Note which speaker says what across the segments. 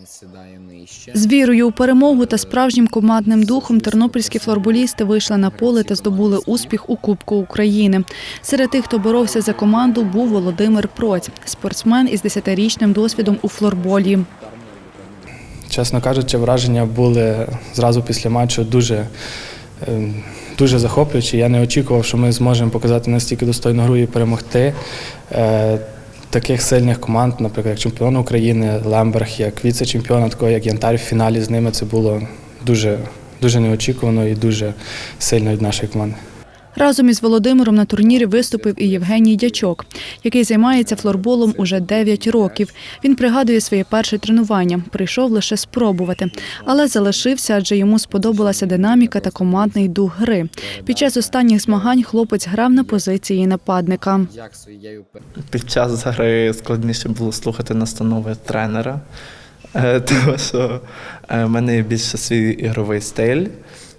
Speaker 1: шанс сідає нижче.
Speaker 2: З вірою у перемогу та справжнім командним духом тернопільські флорболісти вийшли на поле та здобули успіх у Кубку України. Серед тих, хто боровся за команду, був Володимир Проць, спортсмен із 10-річним досвідом у флорболі.
Speaker 3: Чесно кажучи, враження були зразу після матчу дуже, е, дуже захоплюючі. Я не очікував, що ми зможемо показати настільки достойну гру і перемогти. Таких сильних команд, наприклад, як чемпіон України, Лемберг, як віце-чемпіона, такого як Янтар в фіналі з ними це було дуже, дуже неочікувано і дуже сильно від нашої команди.
Speaker 2: Разом із Володимиром на турнірі виступив і Євгеній Дячок, який займається флорболом уже 9 років. Він пригадує своє перше тренування. Прийшов лише спробувати, але залишився, адже йому сподобалася динаміка та командний дух гри. Під час останніх змагань хлопець грав на позиції нападника.
Speaker 4: Під час гри складніше було слухати настанови тренера, тому що е, в мене більше свій ігровий стиль,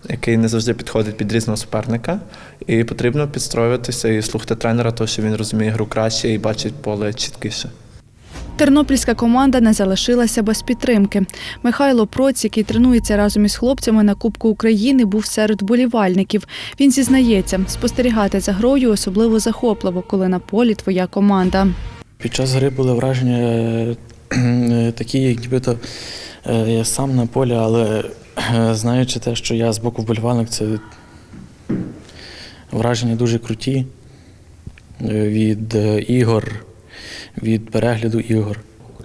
Speaker 4: який не завжди підходить під різного суперника. І потрібно підстроюватися і слухати тренера, тому що він розуміє гру краще і бачить поле чіткіше.
Speaker 2: Тернопільська команда не залишилася без підтримки. Михайло Проць, який тренується разом із хлопцями на Кубку України, був серед болівальників. Він зізнається, спостерігати за грою особливо захопливо, коли на полі твоя команда.
Speaker 5: Під час гри були враження е, такі, як нібито е, я сам на полі, але е, знаючи те, що я з боку вболівальник, це враження дуже круті е, від е, ігор, від перегляду ігор.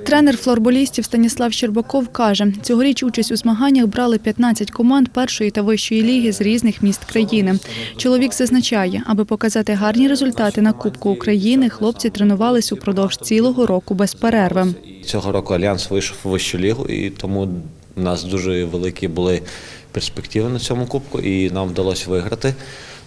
Speaker 2: Тренер флорболістів Станіслав Щербаков каже, цьогоріч участь у змаганнях брали 15 команд першої та вищої ліги з різних міст країни. Чоловік зазначає, аби показати гарні результати на Кубку України, хлопці тренувались упродовж цілого року без перерви.
Speaker 6: Цього року Альянс вийшов у вищу лігу, і тому у нас дуже великі були перспективи на цьому кубку, і нам вдалося виграти.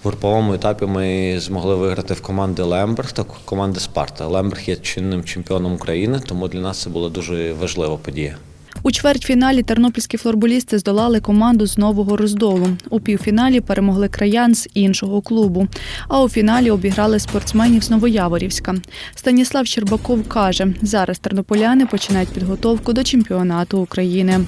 Speaker 6: В груповому етапі ми змогли виграти в команди Лемберг та команди Спарта. Лемберг є чинним чемпіоном України, тому для нас це була дуже важлива подія.
Speaker 2: У чвертьфіналі тернопільські флорболісти здолали команду з нового роздолу. У півфіналі перемогли краян з іншого клубу. А у фіналі обіграли спортсменів з Новояворівська. Станіслав Щербаков каже, зараз тернополяни починають підготовку до чемпіонату України.